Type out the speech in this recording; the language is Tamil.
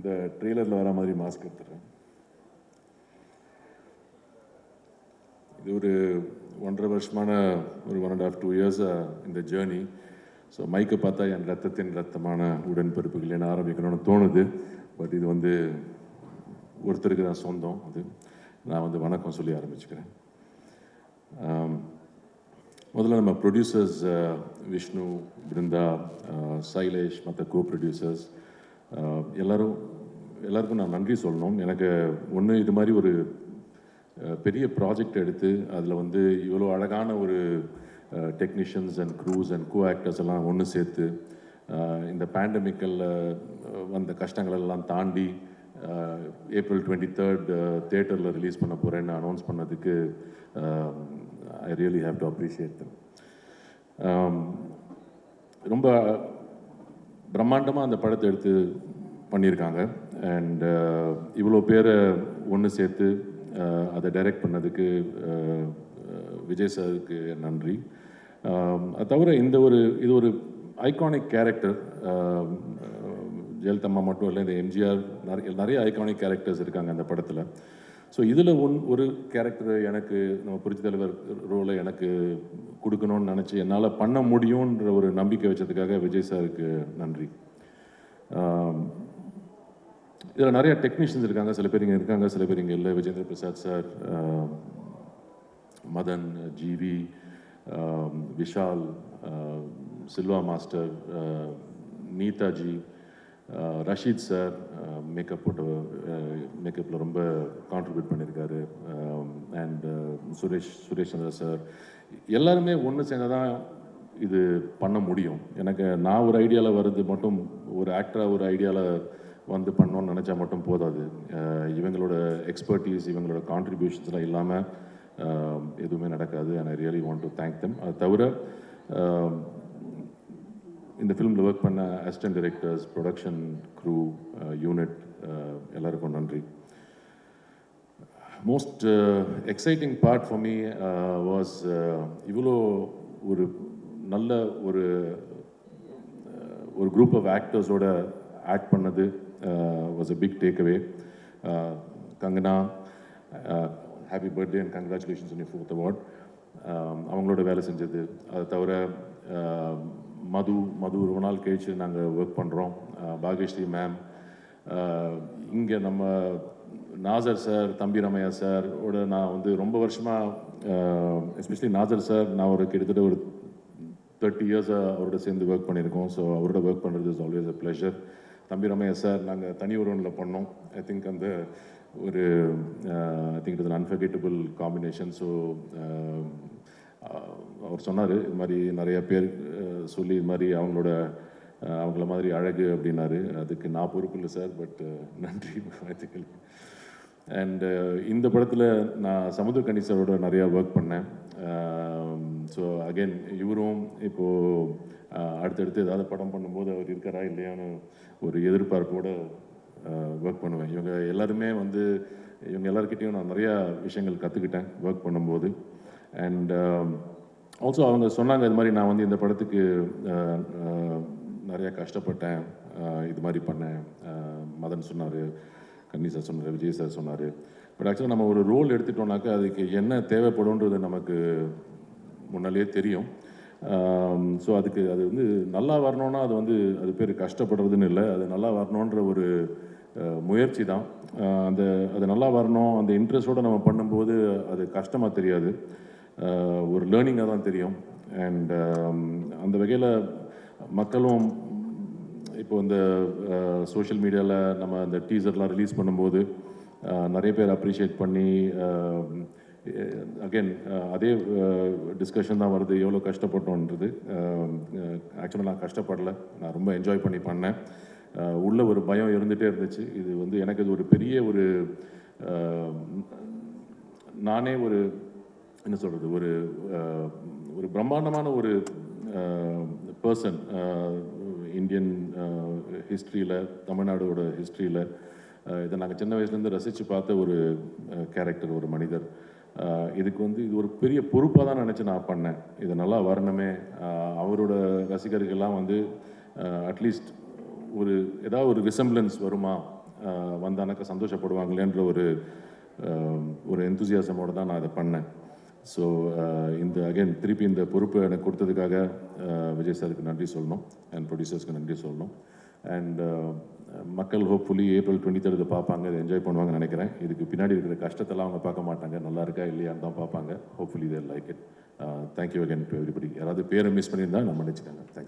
இந்த ட்ரெய்லரில் வர மாதிரி மாஸ்க் எடுத்துடுறேன் இது ஒரு ஒன்றரை வருஷமான ஒரு ஒன் அண்ட் ஆஃப் டூ இயர்ஸாக இந்த ஜேர்னி ஸோ மைக்கை பார்த்தா என் ரத்தத்தின் ரத்தமான உடன்பிறப்புகள் என்ன ஆரம்பிக்கணும்னு தோணுது. பட் இது வந்து ஒருத்தருக்கு தான் சொந்தம் அது. நான் வந்து வணக்கம் சொல்லி ஆரம்பிச்சுக்கிறேன். முதல்ல நம்ம ப்ரொடியூசர்ஸ் விஷ்ணு பிருந்தா சைலேஷ் மற்ற கோ ப்ரொடியூசர்ஸ் எல்லோரும் எல்லாருக்கும் நான் நன்றி சொல்லணும். எனக்கு ஒன்று இது மாதிரி ஒரு பெரிய ப்ராஜெக்ட் எடுத்து அதில் வந்து இவ்வளோ அழகான ஒரு technicians and crews and co actors எல்லாம் ஒன்று சேர்த்து இந்த பேண்டமிக்கலில் வந்த கஷ்டங்கள் எல்லாம் தாண்டி ஏப்ரல் டுவெண்ட்டி தேர்ட் தேட்டரில் ரிலீஸ் பண்ண போகிறேன்னு அனௌன்ஸ் பண்ணதுக்கு I really have to appreciate ரொம்ப பிரம்மாண்டமாக அந்த படத்தை எடுத்து பண்ணியிருக்காங்க. அண்ட் uh, இவ்வளோ பேரை ஒன்று சேர்த்து uh, அதை டைரக்ட் பண்ணதுக்கு uh, விஜய் சாருக்கு நன்றி. Um, அது தவிர இந்த ஒரு இது ஒரு ஐகானிக் கேரக்டர் ஜெயலலிதம்மா மட்டும் இல்லை இந்த எம்ஜிஆர் நிறைய நிறைய ஐகானிக் கேரக்டர்ஸ் இருக்காங்க அந்த படத்தில். ஸோ இதில் ஒன் ஒரு கேரக்டர் எனக்கு நம்ம புரட்சித் தலைவர் ரோலை எனக்கு கொடுக்கணும்னு நினச்சி என்னால் பண்ண முடியுன்ற ஒரு நம்பிக்கை வச்சதுக்காக விஜய் சாருக்கு நன்றி. இதில் நிறைய டெக்னீஷியன்ஸ் இருக்காங்க. சில பேர் இங்கே இருக்காங்க. சில பேர் இங்கே இல்லை. Vijendra Prasad sir Madan GV Vishal Silva master Neethaji Rasheed sir makeup போட்டு மேக்கப்பில் ரொம்ப கான்ட்ரிபியூட் பண்ணியிருக்காரு அண்ட் சுரேஷ் சுரேஷ் சந்திர சார். எல்லாருமே ஒன்று சேர்ந்து தான் இது பண்ண முடியும். எனக்கு நான் ஒரு ஐடியாவில் வருது மட்டும் ஒரு ஆக்டராக ஒரு ஐடியாவில் வந்து பண்ணோன்னு நினச்சா மட்டும் போதாது. இவங்களோட எக்ஸ்பர்டீஸ் இவங்களோட கான்ட்ரிபியூஷன்ஸ்லாம் இல்லாமல் எதுவுமே நடக்காது. And I really want to thank them அது தவிர இந்த ஃபிலிமில் ஒர்க் பண்ண assistant directors production crew unit எல்லாருக்கும் நன்றி. Most exciting part for me was இவ்வளோ ஒரு நல்ல ஒரு uh, ஒரு குரூப் ஆஃப் ஆக்டர்ஸோட ஆக்ட் பண்ணது was a big takeaway Kangana happy birthday and congratulations fourth award அவங்களோட வேலை செஞ்சது. அது தவிர uh, மது மது ரொம்ப நாள் கழிச்சு நாங்கள் ஒர்க் பண்ணுறோம் பாகியஸ்ரீ மேம் இங்கே நம்ம நாசர் சார் தம்பி ரமையா சார் ஓட நான் வந்து ரொம்ப வருஷமாக எஸ்பெஷலி நாசர் சார் நான் ஒரு கிட்டத்தட்ட ஒரு தேர்ட்டி இயர்ஸாக அவரோட சேர்ந்து ஒர்க் பண்ணியிருக்கோம். ஸோ அவரோட ஒர்க் பண்ணுறது இஸ் ஆல்வேஸ் அ ப்ளஷர் தம்பி ரமையா சார் நாங்கள் தனி ஒருவனில் பண்ணோம். ஐ திங்க் அந்த ஒரு I think it unforgettable combination so அவர் சொன்னார் இது மாதிரி நிறைய பேர் சொல்லி இது மாதிரி அவங்களோட அவங்கள மாதிரி அழகு அப்படின்னாரு. அதுக்கு நான் பொறுப்பு இல்லை சார் பட் நன்றி வாழ்த்துக்கள். அண்டு இந்த படத்தில் நான் சமுத்திரக்கணி சாரோட நிறையா ஒர்க் பண்ணேன். ஸோ அகைன் இவரும் இப்போது அடுத்தடுத்து ஏதாவது படம் பண்ணும்போது அவர் இருக்காரா இல்லையான்னு ஒரு எதிர்பார்ப்போடு ஒர்க் பண்ணுவேன். இவங்க எல்லாருமே வந்து இவங்க எல்லாருக்கிட்டேயும் நான் நிறையா விஷயங்கள் கற்றுக்கிட்டேன் ஒர்க் பண்ணும்போது. அண்ட் ஆல்சோ um, அவங்க சொன்னாங்க இது மாதிரி நான் வந்து இந்த படத்துக்கு நிறையா கஷ்டப்பட்டேன். இது மாதிரி பண்ணேன். மதன் சொன்னார் கன்னி சார் சொன்னார் விஜய் சார் சொன்னார். பட் ஆக்சுவலாக நம்ம ஒரு ரோல் எடுத்துட்டோம்னாக்கா அதுக்கு என்ன தேவைப்படும்ன்றது நமக்கு முன்னாலேயே தெரியும். ஸோ அதுக்கு அது வந்து நல்லா வரணும்னா அது வந்து அது பேர் கஷ்டப்படுறதுன்னு இல்லை. அது நல்லா வரணுன்ற ஒரு முயற்சி தான். அந்த அது நல்லா வரணும் அந்த இன்ட்ரெஸ்டோடு நம்ம பண்ணும்போது அது கஷ்டமாக தெரியாது. ஒரு லேர்னிங்காக தான் தெரியும். அண்ட் um, அந்த வகையில் மக்களும் இப்போ இந்த சோஷியல் மீடியாவில் நம்ம அந்த டீசர்லாம் ரிலீஸ் பண்ணும்போது நிறைய பேர் அப்ரிஷியேட் பண்ணி அகெயின் அதே டிஸ்கஷன் தான் வருது. எவ்வளோ கஷ்டப்பட்டோன்றது. ஆக்சுவலாக நான் கஷ்டப்படலை. நான் ரொம்ப என்ஜாய் பண்ணி பண்ணேன். உள்ள ஒரு பயம் இருந்துகிட்டே இருந்துச்சு. இது வந்து எனக்கு இது ஒரு பெரிய ஒரு நானே ஒரு என்ன சொல்கிறது ஒரு ஒரு பிரம்மாண்டமான ஒரு பர்சன் இந்தியன் ஹிஸ்ட்ரியில் தமிழ்நாடோட ஹிஸ்ட்ரியில் இதை நாங்கள் சின்ன வயசுலேருந்து ரசித்து பார்த்த ஒரு கேரக்டர் ஒரு மனிதர். இதுக்கு வந்து இது ஒரு பெரிய பொறுப்பாக தான் நினச்சி நான் பண்ணேன். இது நல்லா வரணுமே. அவரோட ரசிகர்கள்லாம் வந்து அட்லீஸ்ட் ஒரு ஏதாவது ஒரு ரிசம்பிளன்ஸ் வருமா? வந்தானாக்கா சந்தோஷப்படுவாங்களேன்ற ஒரு ஒரு எந்தூசியாசமோடு தான் நான் அதை பண்ணேன். ஸோ இந்த அகைன் திருப்பி இந்த பொறுப்பு எனக்கு கொடுத்ததுக்காக uh, விஜய் சாருக்கு நன்றி சொல்லணும் அண்ட் ப்ரொடியூசர்ஸ்க்கு நன்றி சொல்லணும். அண்ட் uh, மக்கள் ஹோப்ஃபுல்லி ஏப்ரல் டுவெண்ட்டி தேர்ட் பார்ப்பாங்க இதை என்ஜாய் பண்ணுவாங்கன்னு நினைக்கிறேன். இதுக்கு பின்னாடி இருக்கிற கஷ்டத்தெல்லாம் அவங்க பார்க்க மாட்டாங்க. நல்லா இருக்கா இல்லையான்னு தான் பார்ப்பாங்க. Hopefully they're like it thank you again to everybody யாராவது பேரை மிஸ் பண்ணியிருந்தா நம்ம நினச்சிக்கோங்க. தேங்க்ஸ்